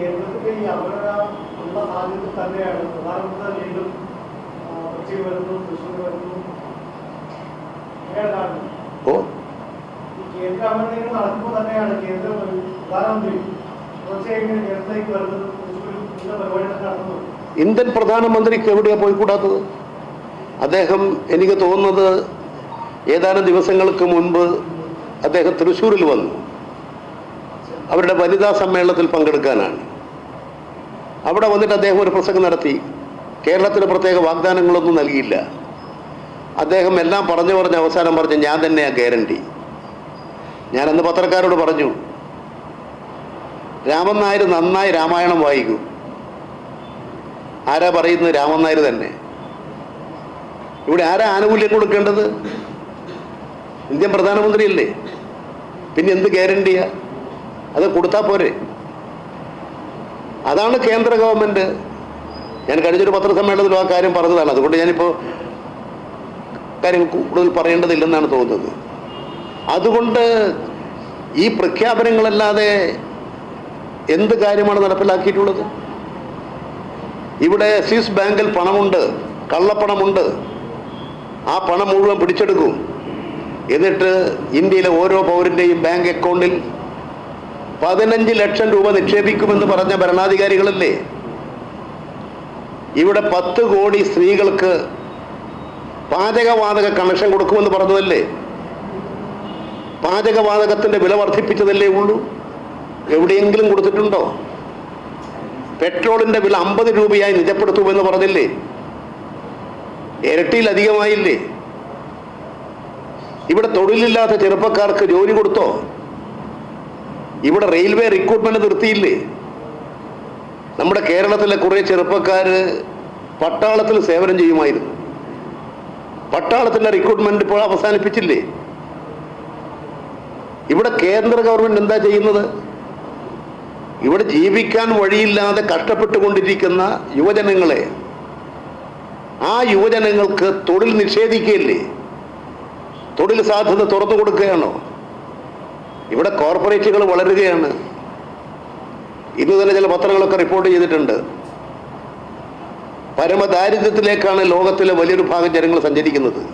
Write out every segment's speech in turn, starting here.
കേന്ദ്രത്തിന്റെ ഈ അവഗണന ഉള്ള സാഹചര്യത്തിൽ തന്നെയാണ് പ്രധാനമന്ത്രി വീണ്ടും കൊച്ചി വരുന്നു തൃശ്ശൂർ വരുന്നു. ഓ. കേന്ദ്ര അപകടങ്ങൾ നടക്കുമ്പോൾ തന്നെയാണ് കേന്ദ്ര പ്രധാനമന്ത്രി ഇങ്ങനെ കേരളത്തിലേക്ക് വരുന്നത് ഇന്ത്യൻ പ്രധാനമന്ത്രിക്ക് എവിടെയാണ് പോയിക്കൂടാത്തത്? അദ്ദേഹം എനിക്ക് തോന്നുന്നത് ഏതാനും ദിവസങ്ങൾക്ക് മുൻപ് അദ്ദേഹം തൃശ്ശൂരിൽ വന്നു. അവരുടെ വനിതാ സമ്മേളനത്തിൽ പങ്കെടുക്കാനാണ്. അവിടെ വന്നിട്ട് അദ്ദേഹം ഒരു പ്രസംഗം നടത്തി. കേരളത്തിന് പ്രത്യേക വാഗ്ദാനങ്ങളൊന്നും നൽകിയില്ല. അദ്ദേഹം എല്ലാം പറഞ്ഞു പറഞ്ഞ് അവസാനം പറഞ്ഞ് ഞാൻ തന്നെയാണ് ഗ്യാരണ്ടി. ഞാൻ അന്ന് പത്രക്കാരോട് പറഞ്ഞു രാമൻ നായർ നന്നായി രാമായണം വായിക്കും. ആരാ പറയുന്നത്? രാമൻ നായർ തന്നെ. ഇവിടെ ആരാ ആനുകൂല്യം കൊടുക്കേണ്ടത്? ഇന്ത്യൻ പ്രധാനമന്ത്രിയല്ലേ? പിന്നെ എന്ത് ഗ്യാരണ്ടിയാ? അത് കൊടുത്താൽ പോരെ. അതാണ് കേന്ദ്ര ഗവൺമെന്റ് ഞാൻ കഴിഞ്ഞൊരു പത്രസമ്മേളനത്തിലും ആ കാര്യം പറഞ്ഞതാണ്. അതുകൊണ്ട് ഞാനിപ്പോൾ കാര്യം കൂടുതൽ പറയേണ്ടതില്ലെന്നാണ് തോന്നുന്നത്. അതുകൊണ്ട് ഈ പ്രഖ്യാപനങ്ങളല്ലാതെ എന്ത് കാര്യമാണ് നടപ്പിലാക്കിയിട്ടുള്ളത്? ഇവിടെ സ്വിസ് ബാങ്കിൽ പണമുണ്ട് കള്ളപ്പണമുണ്ട്. ആ പണം മുഴുവൻ പിടിച്ചെടുക്കും. എന്നിട്ട് ഇന്ത്യയിലെ ഓരോ പൗരന്റെയും ബാങ്ക് അക്കൗണ്ടിൽ പതിനഞ്ച് ലക്ഷം രൂപ നിക്ഷേപിക്കുമെന്ന് പറഞ്ഞ ഭരണാധികാരികളല്ലേ? ഇവിടെ പത്ത് കോടി സ്ത്രീകൾക്ക് പാചകവാതക കണക്ഷൻ കൊടുക്കുമെന്ന് പറഞ്ഞതല്ലേ? പാചകവാതകത്തിന്റെ വില വർദ്ധിപ്പിച്ചതല്ലേ ഉള്ളൂ? എവിടെയെങ്കിലും കൊടുത്തിട്ടുണ്ടോ? പെട്രോളിന്റെ വില അമ്പത് രൂപയായി നിജപ്പെടുത്തുമെന്ന് പറഞ്ഞില്ലേ? ഇരട്ടിയിലധികമായില്ലേ ഇവിടെ തൊഴിലില്ലാത്ത ചെറുപ്പക്കാർക്ക് ജോലി കൊടുത്തോ? ഇവിടെ റെയിൽവേ റിക്രൂട്ട്മെന്റ് നിർത്തിയില്ലേ? നമ്മുടെ കേരളത്തിലെ കുറെ ചെറുപ്പക്കാർ പട്ടാളത്തിൽ സേവനം ചെയ്യുമായിരുന്നു. പട്ടാളത്തിന്റെ റിക്രൂട്ട്മെന്റ് ഇപ്പോൾ അവസാനിപ്പിച്ചില്ലേ? ഇവിടെ കേന്ദ്ര ഗവൺമെന്റ് എന്താ ചെയ്യുന്നത്? ഇവിടെ ജീവിക്കാൻ വഴിയില്ലാതെ കഷ്ടപ്പെട്ടുകൊണ്ടിരിക്കുന്ന യുവജനങ്ങളെ ആ യുവജനങ്ങൾക്ക് തൊഴിൽ നിഷേധിക്കുകയല്ലേ? തൊഴിൽ സാധ്യത തുറന്നു കൊടുക്കുകയാണോ? ഇവിടെ കോർപ്പറേറ്റുകൾ വളരുകയാണ്. ഇന്ന് തന്നെ ചില പത്രങ്ങളൊക്കെ റിപ്പോർട്ട് ചെയ്തിട്ടുണ്ട്. പരമദാരിദ്ര്യത്തിലേക്കാണ് ലോകത്തിലെ വലിയൊരു ഭാഗം ജനങ്ങൾ സഞ്ചരിക്കുന്നത്.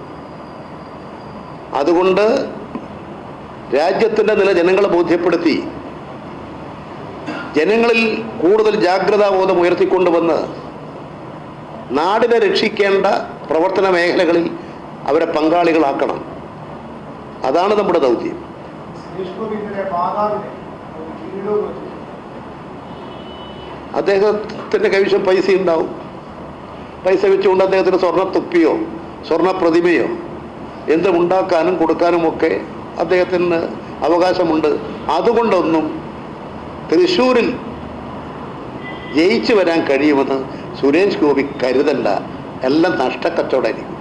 അതുകൊണ്ട് രാജ്യത്തിന്റെ നില ജനങ്ങളെ ബോധ്യപ്പെടുത്തി ജനങ്ങളിൽ കൂടുതൽ ജാഗ്രതാബോധം ഉയർത്തിക്കൊണ്ടുവന്ന് നാടിനെ രക്ഷിക്കേണ്ട പ്രവർത്തന മേഖലകളിൽ അവരെ പങ്കാളികളാക്കണം. അതാണ് നമ്മുടെ ദൗത്യം. അദ്ദേഹത്തിന്റെ കൈവശം പൈസ ഉണ്ടാവും. പൈസ വെച്ചുകൊണ്ട് അദ്ദേഹത്തിന് സ്വർണ തുപ്പിയോ സ്വർണ പ്രതിമയോ എന്തും ഉണ്ടാക്കാനും കൊടുക്കാനും ഒക്കെ അദ്ദേഹത്തിന് അവകാശമുണ്ട്. അതുകൊണ്ടൊന്നും തൃശ്ശൂരിൽ ജയിച്ചു വരാൻ കഴിയുമെന്ന് സുരേഷ് ഗോപി കരുതണ്ട. എല്ലാം നഷ്ടക്കച്ചവടമായിരിക്കും.